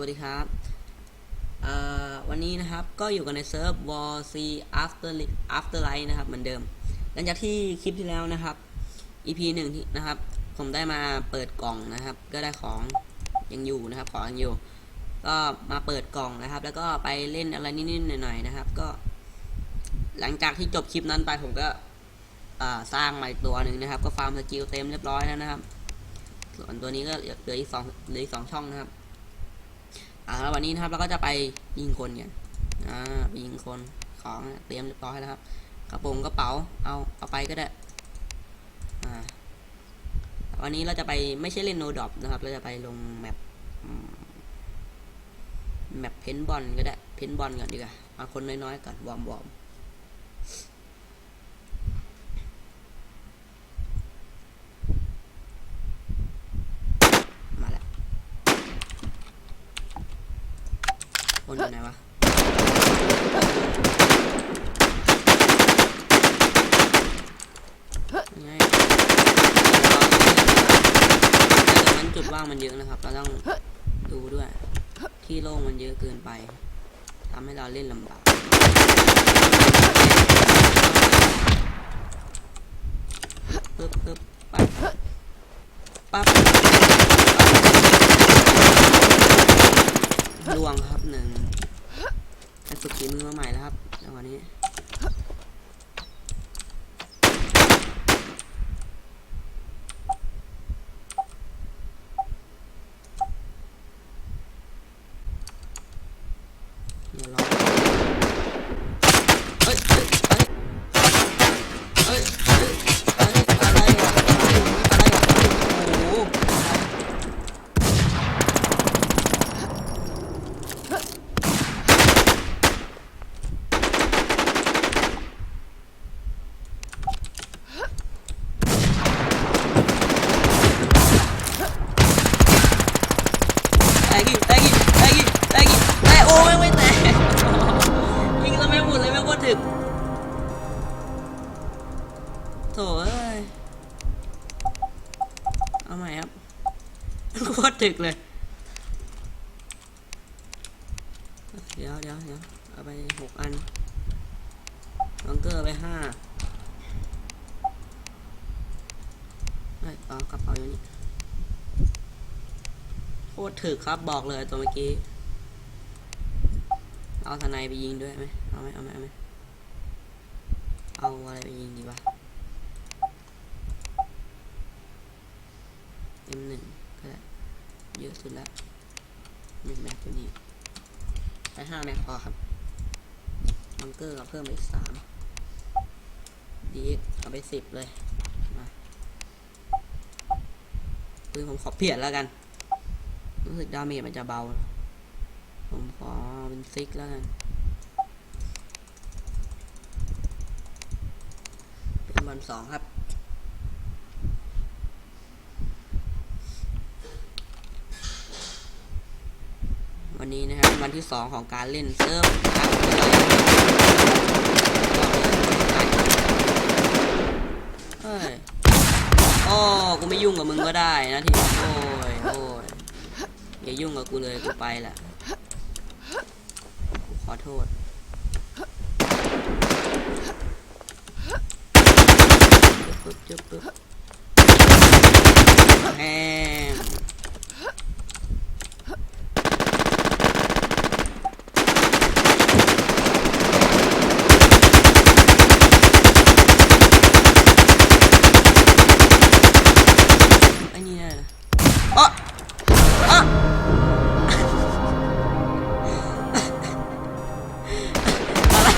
วัสดีครับ วันนี้นะครับก็อยู่กันในเซิร์ฟ War C After Afterlife นะครับเหมือนเดิม หลังจากที่คลิปที่แล้วนะครับ EP หนึ่งที่นะครับ ผมได้มาเปิดกล่องนะครับ ก็ได้ของยังอยู่นะครับ ของยังอยู่ ก็มาเปิดกล่องนะครับ แล้วก็ไปเล่นอะไรนิดๆหน่อยๆนะครับ ก็ หลังจากที่จบคลิปนั้นไปผมก็สร้างใหม่ตัวหนึ่งนะครับ ก็ฟาร์มสกิลเต็มเรียบร้อยแล้วนะครับ ส่วนตัวนี้ก็เหลืออีกสองเหลืออีกสองช่องนะครับ อ่าแล้ววันนี้นะครับเราก็จะไปยิงคนกันอ่าไปยิงคนของเตรียมเรียบร้อยแล้วครับกระโปรงกระเป๋าเอาเอาไปก็ได้อ่าวันนี้เราจะไปไม่ใช่เล่นโนดอปนะครับ เราจะไปลงแมปแมปเพนบอลก็ได้เพนบอลก่อนดีกว่าเอาคนน้อยๆก่อนวอร์มวอร์มมาแล้ว คน อยู่ไหนวะไงแต่มันจุดว่างมันเยอะนะครับ เราต้องดูด้วย ที่โล่งมันเยอะเกินไปทำให้เราเล่นลำบากปึ๊บปึ๊บปั๊บปั๊บลวงครับ ฝึกฝีมือมาใหม่แล้วครับจังหวะนี้ กเลย เดี๋ยวเดี๋ยวเดี๋ยวเอาไปหกอันบังเกอร์ไปห้าเอ้ยเอากระเป๋าอยู่นี่โคตรถึกครับบอกเลยตัวเมื่อกี้ เอาทนายไปยิงด้วยไหมเอาไหมเอาไหมเอาไหมเอาอะไรไปยิงดีวะ M1 เยอะสุดละหนึ่งแม็กตัวนี้ใช้ห้าแม็กพอครับบังเกอร์ก็เพิ่มไปอีกสามดีเอาไปสิบเลยมาปืนผมขอเปลี่ยนแล้วกัน รู้สึกดาเมจมันจะเบา ผมขอเป็นซิกแล้วกัน เป็นบอลสองครับ วันนี้นะครับ วันที่สองของการเล่นเซิร์ฟเฮ้ยโอ้กูไม่ยุ่งกับมึงก็ได้นะทีโอ้ยโอ้ยอย่ายุ่งกับกูเลยกูไปละกูขอโทษปึ๊บปึ๊บปึ๊บแฮม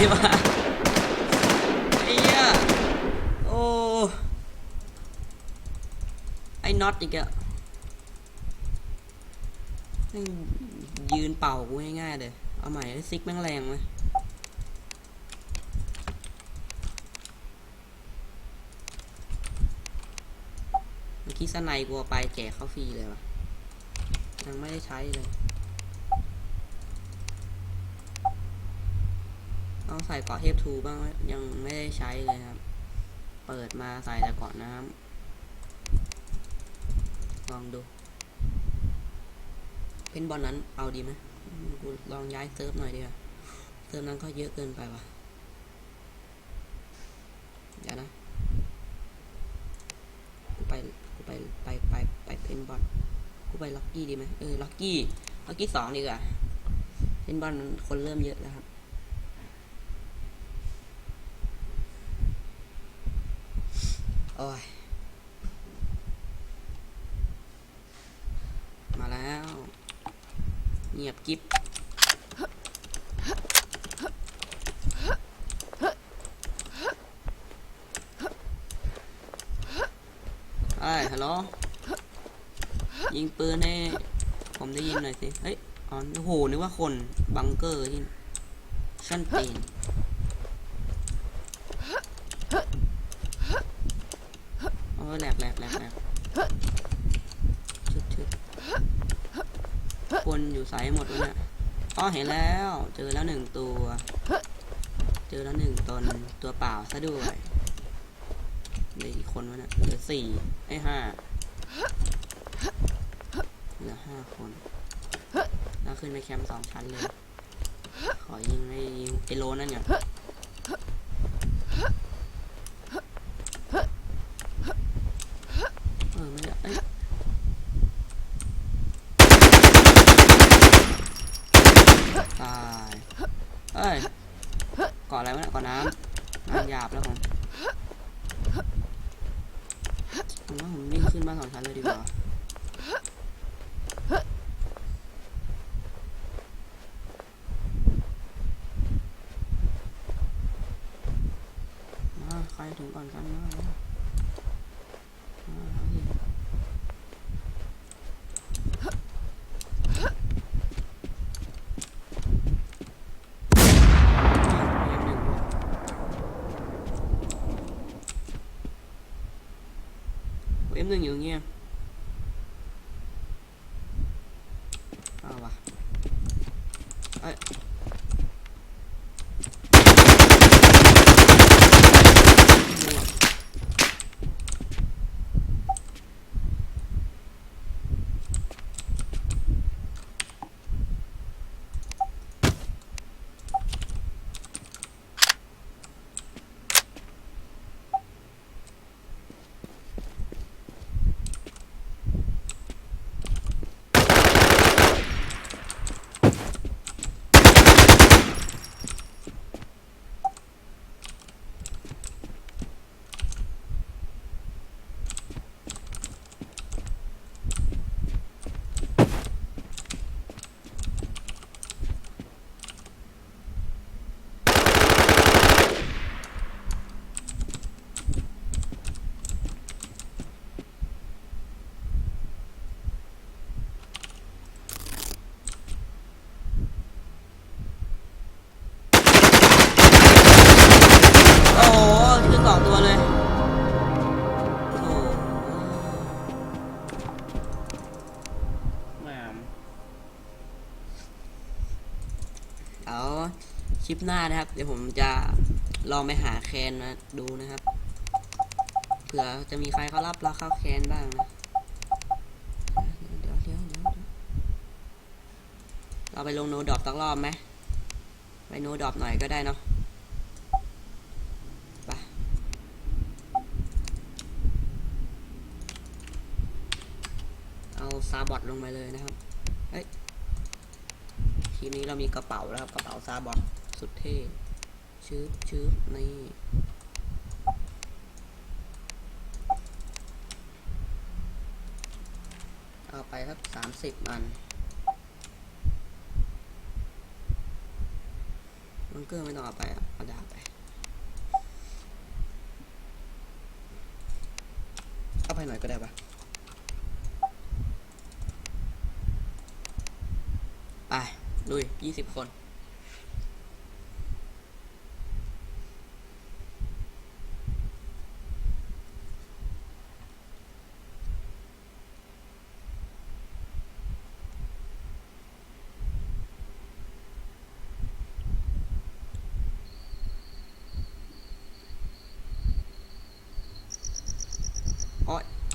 อะไรวะไอ้เหี้ยโอ้ไอ้น็อตอีกอะแม่งยืนเป่ากูง่ายๆเลยเอาใหม่ไอ้ซิกแม่งแรงไหมเมื่อกี้สไนกูเอาไปแจกเขาฟรีเลยวะยังไม่ได้ใช้เลย ต้องใส่เกาะเทพทูบ้างยังไม่ได้ใช้เลยครับ เปิดมาใส่แต่เกาะน้ำลองดู เพนบอลนั้นเอาดีไหมอืมกูลองย้ายเซิร์ฟหน่อยดีกว่าเซิร์ฟนั้นก็เยอะเกินไปว่ะเดี๋ยวนะกูไปกูไปไปไปไปเพนบอลกูไปล็อกกี้ดีไหมเออล็อกกี้ล็อกกี้สองดีกว่าเพนบอลคนเริ่มเยอะแล้วครับ อ้ยมาแล้ว เงียบกิ๊บไอ้ฮัลโหลยิงปืนให้ผมได้ยินหน่อยสิ เฮ้ย อ๋อโอ้โหนึกว่าคน บังเกอร์ที่ชั้นตีน โอ้ ยแหลกแหลกแหลกแหลกชึดชึดคนอยู่ไซส์หมดวะเนี่ยอ๋อเห็นแล้ว เจอแล้วหนึ่งตัว เจอแล้วหนึ่งตนตัวเปล่าซะด้วยเหลืออีกคนวะเนี่ยเหลือสี่ไอ้ห้าเหลือห้าคนแล้วขึ้นไปแคมป์สองชั้นเลย ขอยิงไอ้ไอ้โลนั่นเนี่ย เออไม่ได้เอ้ยตายเอ้ย ก่ออะไรวะเนี่ยก่อน้ำน้ำหยาบแล้วผมผมว่าผมวิ่งขึ้นบ้านสองชั้นเลยดีกว่าใครถึงก่อนกันมาแล้วมาเอาสิ เอ็มหนึ่งอยู่เงี้ยเอาวะเอ้ยมั่วโอ้โหชื่อสองตัวเลยโอ้โหแหมเดี๋ยวค ลิปหน้านะครับ เดี๋ยวผมจะลองไปหาแคนมาดูนะครับ เผื่อจะมีใครเขารับเราเข้าแคนบ้างนะเดี๋ยวเดี๋ยวเดี๋ยวเราไปลงโนดอปสักรอบไหมไปโนดอปหน่อยก็ได้เนาะไปเอาซาบอทลงไปเลยนะครับ เฮ้ย ทีนี้เรามีกระเป๋าแล้วครับ กระเป๋าซาบอท สุดเท่ชืบชืบนี่เอาไปสักสามสิบอันบังเกอร์ไม่ต้องเอาไปอะเอาดาบไป เอาไปหน่อยก็ได้ปะไป ลุยยี่สิบคน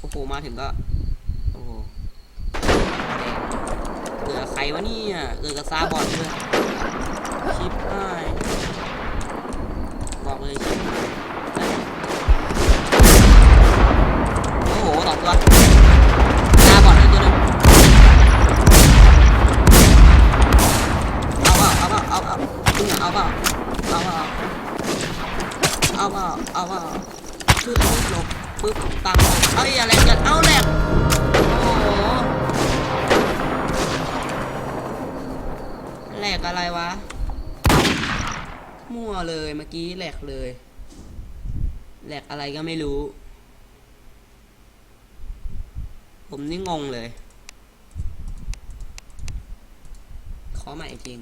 โผล่มาถึงก็ โอ้เหลือใครวะนี่ยเออกระซาบอลด้วยชิปหายบอกเลยชิปหายโอ้โหสองตัวี้แหลกเลยแหลกอะไรก็ไม่รู้ ผมนี่งงเลย ขอใหม่จริง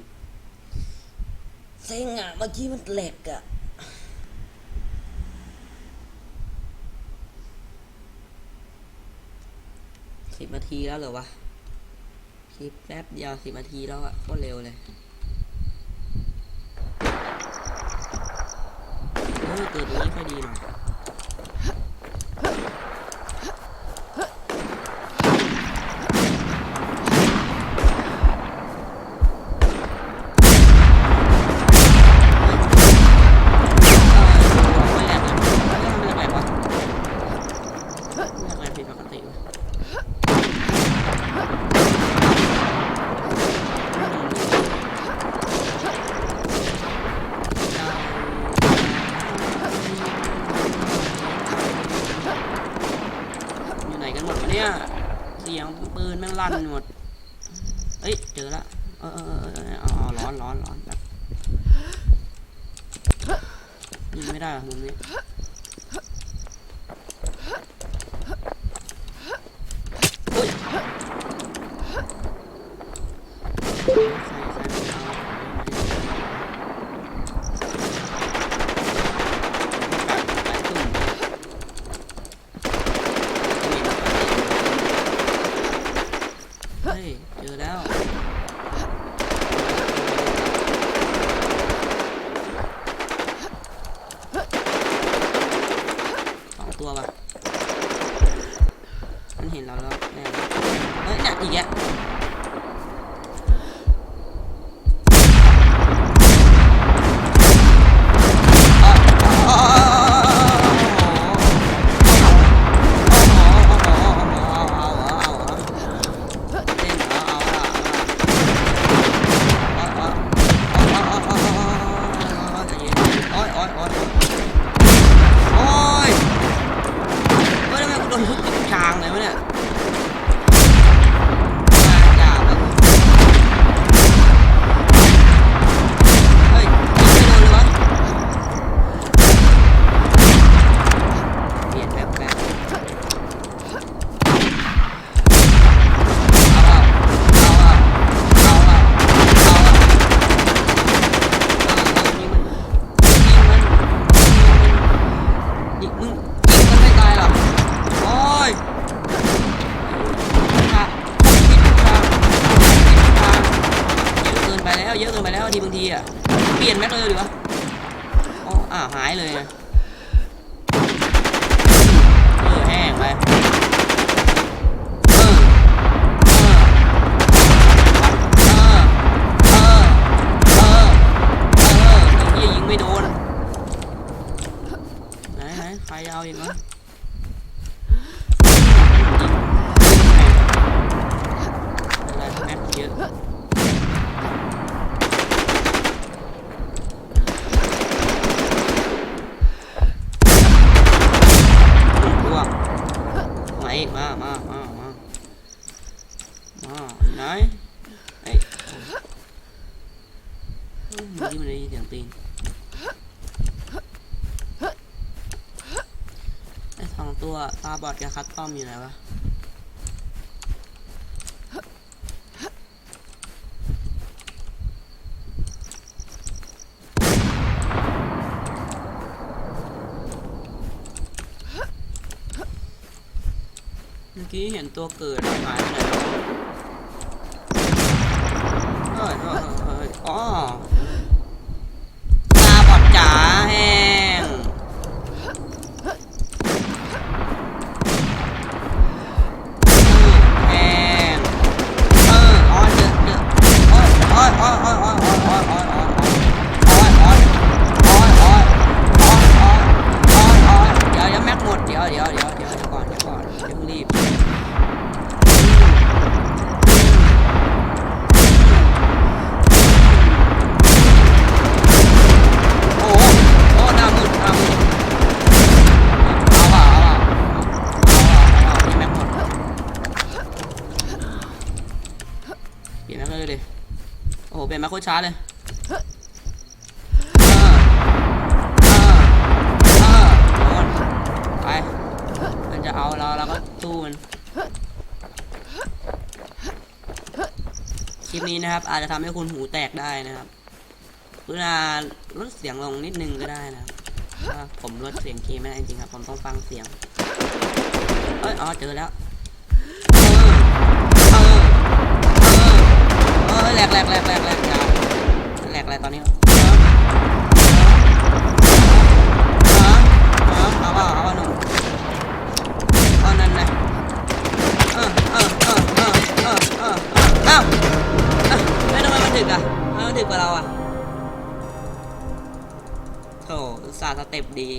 เซ็งอะเมื่อกี้มันแหลกอะสิบนาทีแล้วเหรอวะคลิปแป๊บเดียวสิบนาทีแล้วอะก็เร็วเลย มืดเกินี้ไม่ค่อยดีหรอก เฮ้ยหนักอีกอะี้ยเปลี่ยนแม็กเลยดีวะอ๋ออ่าหายเลยเออแห้งไปใครเอาอีกวะ ตาบอดกับคัตตอมอยู่ไหนวะเมื่อกี้เห็นตัวเกิดหายไปไหนเฮ้ยเฮ้ยเฮ้ยอ๋อ โดนไป มันจะเอาเราเราก็สู้มัน คลิปนี้นะครับ อาจจะทำให้คุณหูแตกได้นะครับกรุณาลดเสียงลงนิดนึงก็ได้นะครับผมลดเสียงเกมไม่ได้จริงครับ ผมต้องฟังเสียง เอ้ย อ๋อ เจอแล้ว เออ เออ เออแหลกแหลกแหลกแหลกแหลก หลกอะไรตอนนี้เออเอเอาเปล่าเอาเปล่าหนุ่มเอานั่นนะเออเออเออเออเออเออเอ้าเอ้าไม่ทำไมมันถึกอะมันถึกกว่าเราอะโธ่อุตสาสเต็ปดี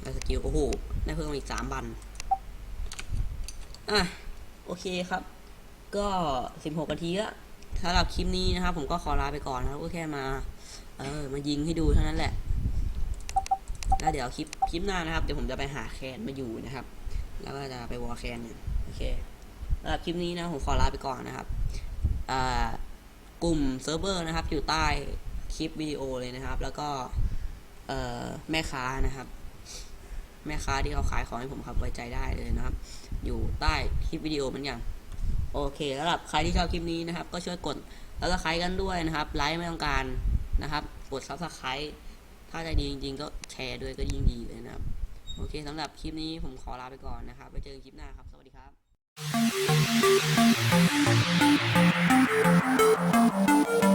ได้สกิลโอ้โหได้เพิ่มอีกสามบันอะ โอเคครับ ก็สิบหกนาทีละสำหรับคลิปนี้นะครับ ผมก็ขอลาไปก่อนนะครับก็แค่มา เออมายิงให้ดูเท่านั้นแหละ แล้วเดี๋ยวคลิปคลิปหน้านะครับ เดี๋ยวผมจะไปหาแคนมาอยู่นะครับ แล้วก็จะไปวอลแคนเนี่ยโอเคสำหรับคลิปนี้นะผมขอลาไปก่อนนะครับอ่ากลุ่มเซิร์ฟเวอร์นะครับ อยู่ใต้คลิปวิดีโอเลยนะครับ แล้วก็เออแม่ค้านะครับ แม่ค้าที่เขาขายของให้ผมครับไว้ใจได้เลยนะครับ อยู่ใต้คลิปวิดีโอเหมือนกันโอเคสำหรับใครที่ชอบคลิปนี้นะครับ ก็ช่วยกดแล้วก็คลายกันด้วยนะครับ ไลค์ไม่ต้องการนะครับ กดซับสไครต์ถ้าใจดีจริง ๆ ก็แชร์ด้วยก็ยิ่งดีเลยนะครับ โอเคสำหรับคลิปนี้ผมขอลาไปก่อนนะครับไปเจอกันคลิปหน้าครับ สวัสดีครับ